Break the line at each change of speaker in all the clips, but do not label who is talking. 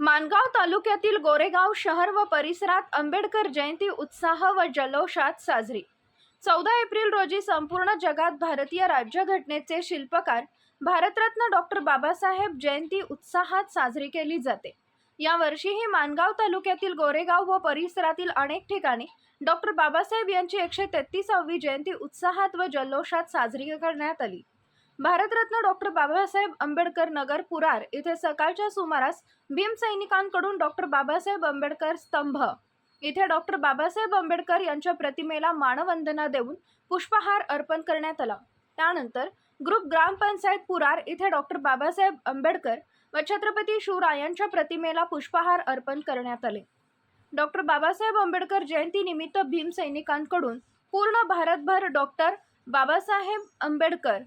माणगाव तालुक्यातील गोरेगाव शहर व परिसरात आंबेडकर जयंती उत्साह व जल्लोषात साजरी. चौदा एप्रिल रोजी संपूर्ण जगात भारतीय राज्यघटनेचे शिल्पकार भारतरत्न डॉक्टर बाबासाहेब जयंती उत्साहात साजरी केली जाते. यावर्षीही माणगाव तालुक्यातील गोरेगाव व परिसरातील अनेक ठिकाणी डॉक्टर बाबासाहेब यांची एकशे तेहतीसावी जयंती उत्साहात व जल्लोषात साजरी करण्यात आली. भारतरत्न डॉक्टर बाबासाहेब आंबेडकर नगर पुरार इथे सकाळच्या सुमारास भीम सैनिकांकडून डॉक्टर बाबासाहेब आंबेडकर स्तंभ. इथे डॉक्टर बाबासाहेब आंबेडकर यांच्या प्रतिमेला मानवंदना देऊन पुष्पहार अर्पण करण्यात आला. त्यानंतर ग्रुप ग्रामपंचायत पुरार इथे डॉक्टर बाबासाहेब आंबेडकर व छत्रपती शिवरायांच्या प्रतिमेला पुष्पहार अर्पण करण्यात आले. डॉक्टर बाबासाहेब आंबेडकर जयंतीनिमित्त भीमसैनिकांकडून भीम सैनिकांकडून पूर्ण भारतभर डॉक्टर बाबासाहेब आंबेडकर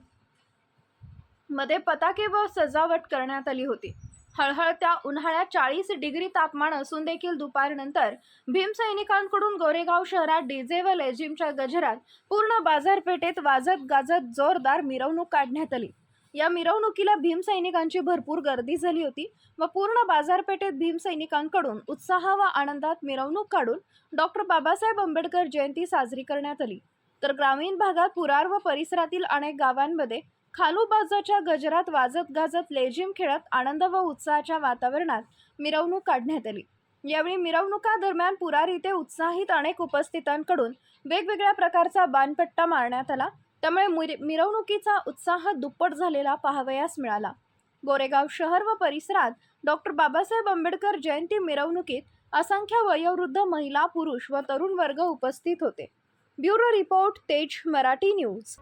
मध्ये पताके व सजावट करण्यात आली होती. हळहळत्या उन्हाळ्यात चाळीस डिग्री तापमान असून देखील दुपारनंतर भीमसैनिकांकडून गोरेगाव शहरात डीजे व लेझिमच्या गजरात पूर्ण बाजारपेठेत वाजत गाजत जोरदार मिरवणूक काढण्यात आली. या मिरवणुकीला भीमसैनिकांची भरपूर गर्दी झाली होती व पूर्ण बाजारपेठेत भीमसैनिकांकडून उत्साह व आनंदात मिरवणूक काढून डॉक्टर बाबासाहेब आंबेडकर जयंती साजरी करण्यात आली. तर ग्रामीण भागात पुरार व परिसरातील अनेक गावांमध्ये खालूबाजाच्या गजरात वाजत गाजत लेझिम खेळत आनंद व उत्साहाच्या वातावरणात मिरवणूक काढण्यात आली. यावेळी मिरवणुकादरम्यान पुरारी ते उत्साहित अनेक उपस्थितांकडून वेगवेगळ्या प्रकारचा बाणपट्टा मारण्यात आला. त्यामुळे मिर- मिरवणुकीचा उत्साह दुप्पट झालेला पाहावयास मिळाला. गोरेगाव शहर व परिसरात डॉक्टर बाबासाहेब आंबेडकर जयंती मिरवणुकीत असंख्य वयोवृद्ध महिला पुरुष व तरुण वर्ग उपस्थित होते. ब्युरो रिपोर्ट तेज मराठी न्यूज.